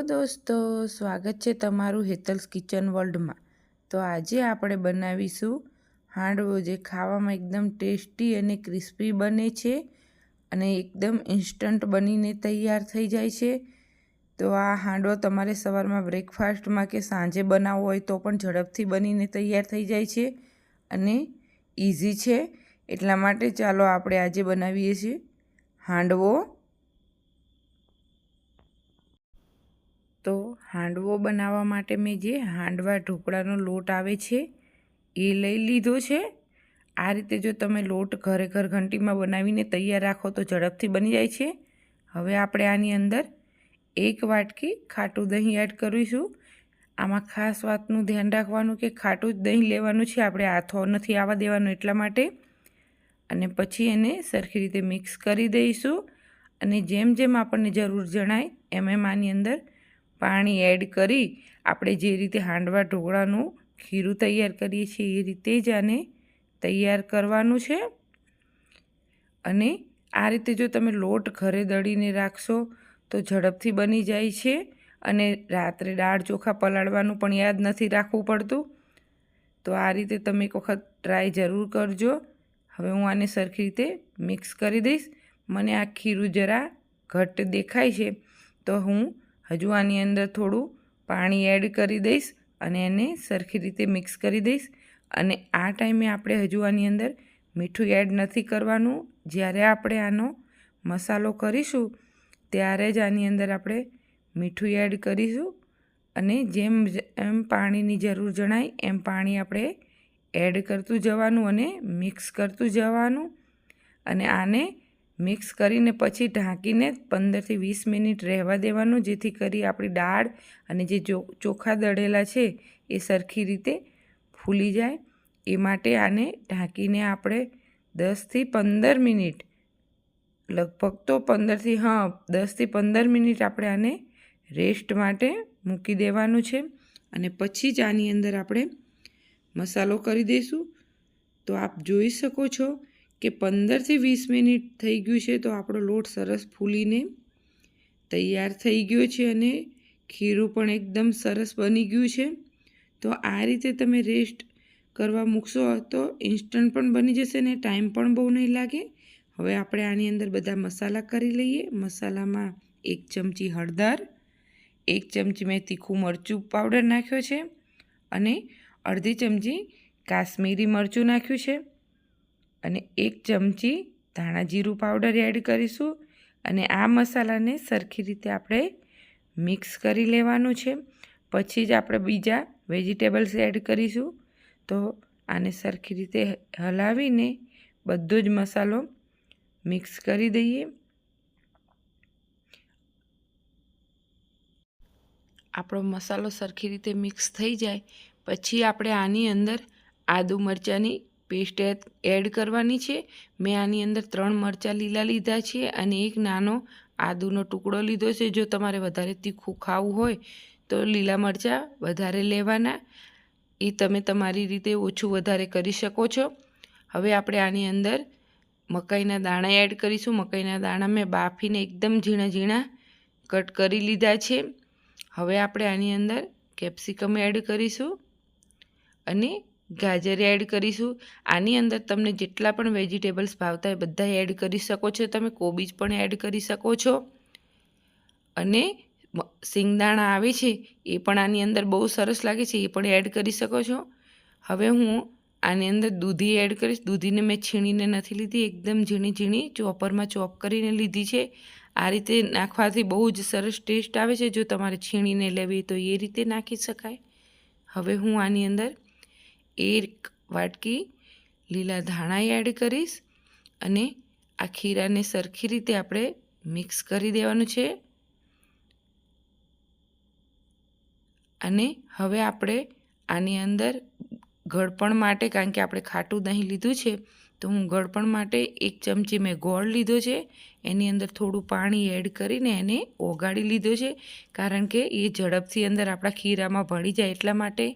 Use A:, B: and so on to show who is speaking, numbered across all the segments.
A: Hello દોસ્તો, સ્વાગત છે તમારું હેતલ્સ કિચન વર્લ્ડમાં. તો આજે આપણે બનાવીશું હાંડવો જે ખાવામાં એકદમ ટેસ્ટી અને ક્રિસ્પી બને છે અને એકદમ ઇન્સ્ટન્ટ બનીને તૈયાર થઈ જાય છે. તો આ હાંડવો તમારે સવારમાં બ્રેકફાસ્ટમાં કે સાંજે બનાવવો હોય તો પણ ઝડપથી બનીને તૈયાર થઈ જાય છે અને ઇઝી છે. એટલા માટે ચાલો આપણે આજે બનાવીએ છીએ હાંડવો. તો હાંડવો બનાવવા માટે મેં જે હાંડવા ઢોકળાનો લોટ આવે છે, એ લઈ લીધો છે. આ રીતે જો તમે લોટ ઘરે ઘર ઘંટીમાં બનાવીને તૈયાર રાખો તો ઝડપથી બની જાય છે. હવે આપણે આની અંદર એક વાટકી ખાટું દહીં એડ કરીશું. આમાં ખાસ વાતનું ધ્યાન રાખવાનું કે ખાટું જ દહીં લેવાનું છે, આપણે આથો નથી આવવા દેવાનું એટલા માટે. અને પછી એને સરખી રીતે મિક્સ કરી દઈશું. અને જેમ જેમ આપણને જરૂર જણાય, એમ એમ આની અંદર પાણી એડ કરી આપણે જે રીતે હાંડવા ઢોકળાનું ખીરું તૈયાર કરીએ છીએ એ રીતે જ આને તૈયાર કરવાનું છે. અને આ રીતે જો તમે લોટ ઘરે દળીને રાખશો તો ઝડપથી બની જાય છે અને રાત્રે દાળ ચોખા પલાળવાનું પણ યાદ નથી રાખવું પડતું. તો આ રીતે તમે એક વખત ટ્રાય જરૂર કરજો. હવે હું આને સરખી રીતે મિક્સ કરી દઈશ. મને આ ખીરું જરા ઘટ્ટ દેખાય છે. તો હું હજુ આની અંદર થોડું પાણી એડ કરી દઈશ અને એને સરખી રીતે મિક્સ કરી દઈશ. અને આ ટાઈમે આપણે હજુ આની અંદર મીઠું એડ નથી કરવાનું. જ્યારે આપણે આનો મસાલો કરીશું, ત્યારે જ આની અંદર આપણે મીઠું એડ કરીશું. અને જેમ એમ પાણીની જરૂર જણાય, એમ પાણી આપણે એડ કરતું જવાનું અને મિક્સ કરતું જવાનું. અને આને મિક્સ કરીને પછી ઢાંકીને પંદરથી વીસ મિનિટ રહેવા દેવાનું, જેથી કરી આપણી દાળ અને જે ચોખા દળેલા છે એ સરખી રીતે ફૂલી જાય. એ માટે આને ઢાંકીને આપણે દસથી પંદર મિનિટ, લગભગ તો પંદરથી, હા, દસથી પંદર મિનિટ આપણે આને રેસ્ટ માટે મૂકી દેવાનું છે. અને પછી જ આની અંદર આપણે મસાલો કરી દઈશું. તો આપ જોઈ શકો છો કે પંદરથી વીસ મિનિટ થઈ ગયું છે તો આપણો લોટ સરસ ફૂલીને તૈયાર થઈ ગયો છે અને ખીરું પણ એકદમ સરસ બની ગયું છે. તો આ રીતે તમે રેસ્ટ કરવા મૂકશો તો ઇન્સ્ટન્ટ પણ બની જશે ને ટાઈમ પણ બહુ નહીં લાગે. હવે આપણે આની અંદર બધા મસાલા કરી લઈએ. મસાલામાં એક ચમચી હળદર, એક ચમચી મેં તીખું મરચું પાવડર નાખ્યો છે અને અડધી ચમચી કાશ્મીરી મરચું નાખ્યું છે. અને એક ચમચી ધાણા જીરું પાવડર એડ કરીશું અને આ મસાલાને સરખી રીતે આપણે મિક્સ કરી લેવાનું છે. પછી જ આપણે બીજા વેજીટેબલ્સ એડ કરીશું. તો આને સરખી રીતે હલાવીને બધો જ મસાલો મિક્સ કરી દઈએ. આપણો મસાલો સરખી રીતે મિક્સ થઈ જાય. પછી આપણે આની અંદર આદુ મરચાંની પેસ્ટ એડ કરવાની છે. મેં આની અંદર ત્રણ મરચાં લીલા લીધા છે અને એક નાનો આદુનો ટુકડો લીધો છે. જો તમારે વધારે તીખું ખાવું હોય તો લીલા મરચાં વધારે લેવાના. એ તમે તમારી રીતે ઓછું વધારે કરી શકો છો. હવે આપણે આની અંદર મકાઈના દાણા એડ કરીશું. મકાઈના દાણા મેં બાફીને એકદમ ઝીણા ઝીણા કટ કરી લીધા છે. હવે આપણે આની અંદર કેપ્સિકમ એડ કરીશું અને ગાજર એડ કરીશું. આની અંદર તમને જેટલા પણ વેજીટેબલ્સ ભાવતા હોય બધા એડ કરી શકો છો. તમે કોબીજ પણ એડ કરી શકો છો. અને સિંગદાણા આવે છે, એ પણ આની અંદર બહુ સરસ લાગે છે, એ પણ એડ કરી શકો છો. હવે હું આની અંદર દૂધી એડ કરીશ. દૂધીને મેં છીણીને નથી લીધી, એકદમ ઝીણી ઝીણી ચોપરમાં ચોપ કરીને લીધી છે. આ રીતે નાખવાથી બહુ જ સરસ ટેસ્ટ આવે છે. જો તમારે છીણીને લેવી તો એ રીતે નાખી શકાય. હવે હું આની અંદર એક વાટકી લીલા ધાણા એડ કરીશ અને આ ખીરાને સરખી રીતે આપણે મિક્સ કરી દેવાનું છે. અને હવે આપણે આની અંદર ગળપણ માટે, કારણ કે આપણે ખાટું દહીં લીધું છે, તો હું ગળપણ માટે એક ચમચી મેં ગોળ લીધો છે. એની અંદર થોડું પાણી એડ કરીને એને ઓગાળી લીધો છે, કારણ કે એ ઝડપથી અંદર આપણા ખીરામાં ભળી જાય એટલા માટે.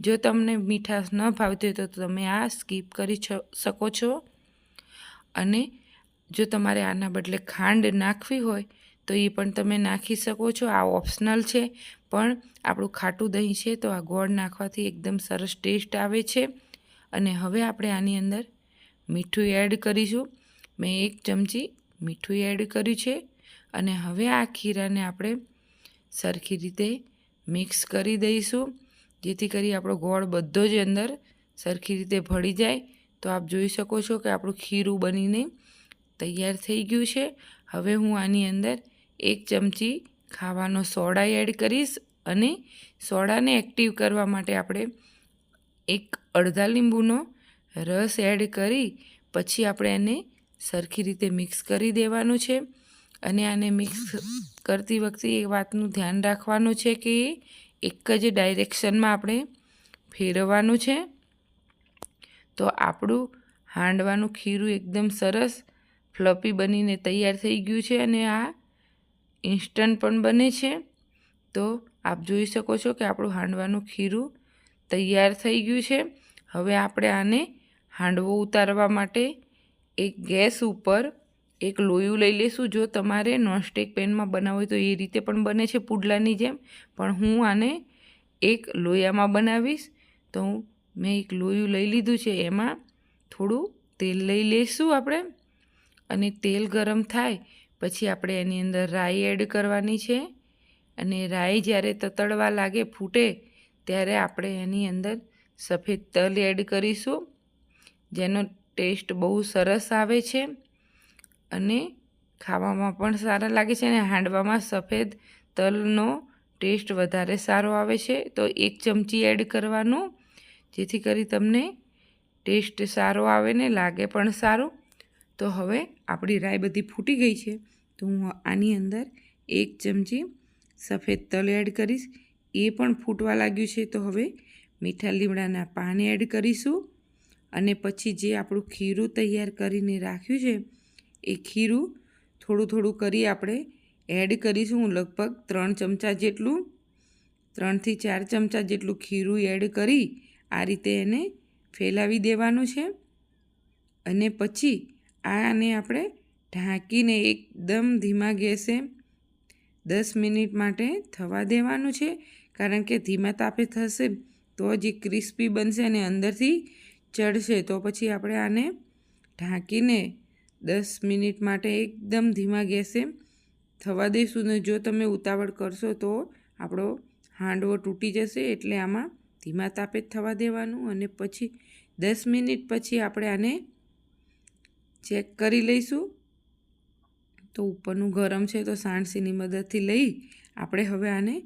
A: જો તમને મીઠાશ ન ભાવતી હોય તો તમે આ સ્કીપ કરી શકો છો. અને જો તમારે આના બદલે ખાંડ નાખવી હોય, તો એ પણ તમે નાખી શકો છો. આ ઓપ્શનલ છે, પણ આપણું ખાટું દહીં છે, તો આ ગોળ નાખવાથી એકદમ સરસ ટેસ્ટ આવે છે. અને હવે આપણે આની અંદર મીઠું એડ કરીશું. મેં એક ચમચી મીઠું એડ કર્યું છે. અને હવે આ ખીરાને આપણે સરખી રીતે મિક્સ કરી દઈશું. જેથી કરી આપણો ગોળ બધો જ અંદર સરખી રીતે ભળી જાય. તો આપ જોઈ શકો છો કે આપણું ખીરું બનીને તૈયાર થઈ ગયું છે. હવે હું આની અંદર એક ચમચી ખાવાનો સોડા એડ કરીશ અને સોડાને એક્ટિવ કરવા માટે આપણે એક અડધા લીંબુનો રસ એડ કરી પછી આપણે એને સરખી રીતે મિક્સ કરી દેવાનું છે. અને આને મિક્સ કરતી વખતે એ વાતનું ધ્યાન રાખવાનું છે કે એક જ ડાયરેક્શનમાં આપણે ફેરવવાનું છે. તો આપણું હાંડવાનું ખીરું એકદમ સરસ ફ્લપી બનીને તૈયાર થઈ ગયું છે અને આ ઇન્સ્ટન્ટ પણ બને છે. તો આપ જોઈ શકો છો કે આપણું હાંડવાનું ખીરું તૈયાર થઈ ગયું છે. હવે આપણે આને હાંડવો ઉતારવા માટે એક ગેસ ઉપર એક લોયું લઈ લઈશું જો તમારે નોનસ્ટિક પેનમાં બનાવવું હોય તો એ રીતે પણ બને છે પુડલાની જેમ. પણ હું આને એક લોયામાં બનાવીશ તો મેં એક લોયું લઈ લીધું છે, એમાં થોડું તેલ લઈ લઈશું આપણે. અને તેલ ગરમ થાય પછી આપણે એની અંદર રાઈ એડ કરવાની છે. અને રાઈ જ્યારે તતડવા લાગે ફૂટે ત્યારે આપણે એની અંદર સફેદ તલ એડ કરીશું, જેનો ટેસ્ટ બહુ સરસ આવે છે. અને ખાવામાં પણ સારા લાગે છે અને હાંડવામાં સફેદ તલનો ટેસ્ટ વધારે સારો આવે છે. તો એક ચમચી એડ કરવાનું, જેથી કરી તમને ટેસ્ટ સારો આવે ને લાગે પણ સારું. તો હવે આપણી રાઈ બધી ફૂટી ગઈ છે. તો હું આની અંદર એક ચમચી સફેદ તલ એડ કરીશ. એ પણ ફૂટવા લાગ્યું છે. તો હવે મીઠા લીમડાના પાન એડ કરીશું. અને પછી જે આપણું ખીરું તૈયાર કરીને રાખ્યું છે એ ખીરું થોડું થોડું કરી આપણે એડ કરીશું હું લગભગ ત્રણ ચમચા જેટલું. ત્રણથી ચાર ચમચા જેટલું ખીરું એડ કરી આ રીતે એને ફેલાવી દેવાનું છે. અને પછી આને આપણે ઢાંકીને એકદમ ધીમા ગેસે દસ મિનિટ માટે થવા દેવાનું છે. કારણ કે ધીમા તાપે થશે તો જ ક્રિસ્પી બનશે અને અંદરથી ચડશે. તો પછી આપણે આને ઢાંકીને દસ મિનિટ માટે એકદમ ધીમા ગેસે થવા દઈશું ને જો તમે ઉતાવળ કરશો તો આપણો હાંડવો તૂટી જશે એટલે આમાં ધીમા તાપે જ થવા દેવાનું અને પછી દસ મિનિટ પછી આપણે આને ચેક કરી લઈશું. તો ઉપરનું ગરમ છે તો સાણસીની મદદથી લઈ આપણે હવે આને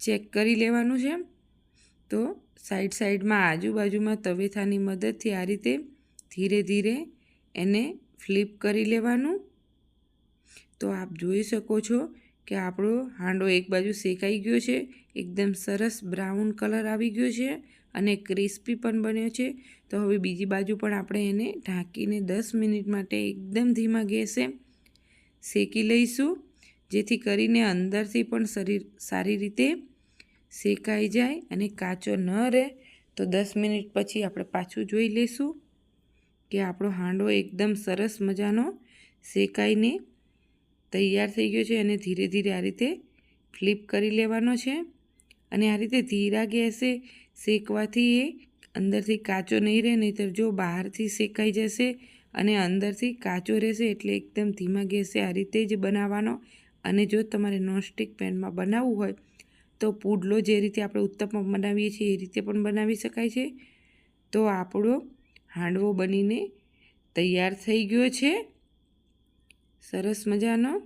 A: ચેક કરી લેવાનું છે. તો સાઈડ સાઈડમાં આજુબાજુમાં તવેથાની મદદથી આ રીતે ધીરે ધીરે એને ફ્લિપ કરી લેવાનું. તો આપ જોઈ શકો છો કે આપણો હાંડો એક બાજુ શેકાઈ ગયો છે, એકદમ સરસ બ્રાઉન કલર આવી ગયો છે અને ક્રિસ્પી પણ બન્યો છે. તો હવે બીજી બાજુ પણ આપણે એને ઢાંકીને દસ મિનિટ માટે એકદમ ધીમા ગેસે શેકી લઈશું, જેથી કરીને અંદરથી પણ શરીર સારી રીતે શેકાઈ જાય અને કાચો ન રહે. તો દસ મિનિટ પછી આપણે પાછું જોઈ લઈશું. કે આપણો હાંડો એકદમ સરસ મજાનો શેકાઈને તૈયાર થઈ ગયો છે અને ધીરે ધીરે આ રીતે ફ્લિપ કરી લેવાનો છે. અને આ રીતે ધીરા ગેસે શેકવાથી એ અંદરથી કાચો નહીં રહે, નહીંતર જો બહારથી શેકાઈ જશે અને અંદરથી કાચો રહેશે એટલે એકદમ ધીમા ગેસે આ રીતે જ બનાવવાનો. અને જો તમારે નોનસ્ટિક પેનમાં બનાવવું હોય, તો પુડલો જે રીતે આપણે ઉત્તપમ બનાવીએ છીએ એ રીતે પણ બનાવી શકાય છે. તો આપણો હાંડવો બનીને તૈયાર થઈ ગયો છે. સરસ મજાનો.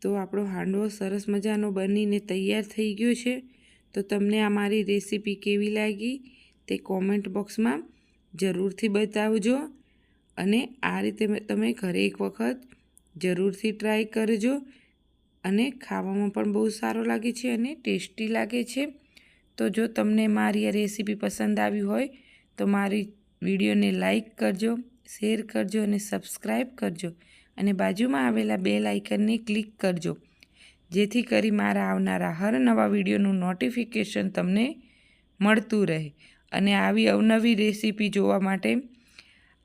A: તો આપણો હાંડવો સરસ મજાનો બનીને તૈયાર થઈ ગયો છે. તો તમને આ મારી રેસીપી કેવી લાગી તે કોમેન્ટ બોક્સમાં જરૂરથી બતાવજો. અને આ રીતે તમે ઘરે એક વખત જરૂરથી ટ્રાય કરજો. અને ખાવામાં પણ બહુ સારો લાગે છે અને ટેસ્ટી લાગે છે. તો જો તમને મારી આ રેસીપી પસંદ આવી હોય તો મારી વિડીયોને લાઇક કરજો, શેર કરજો અને સબસ્ક્રાઈબ કરજો. અને બાજુમાં આવેલા બે લાઇકનને ક્લિક કરજો. જેથી કરી મારા આવનારા હર નવા વિડીયોનું નોટિફિકેશન તમને મળતું રહે. અને આવી અવનવી રેસીપી જોવા માટે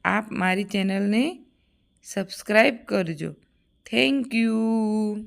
A: આપ મારી ચેનલને સબસ્ક્રાઈબ કરજો. Thank you.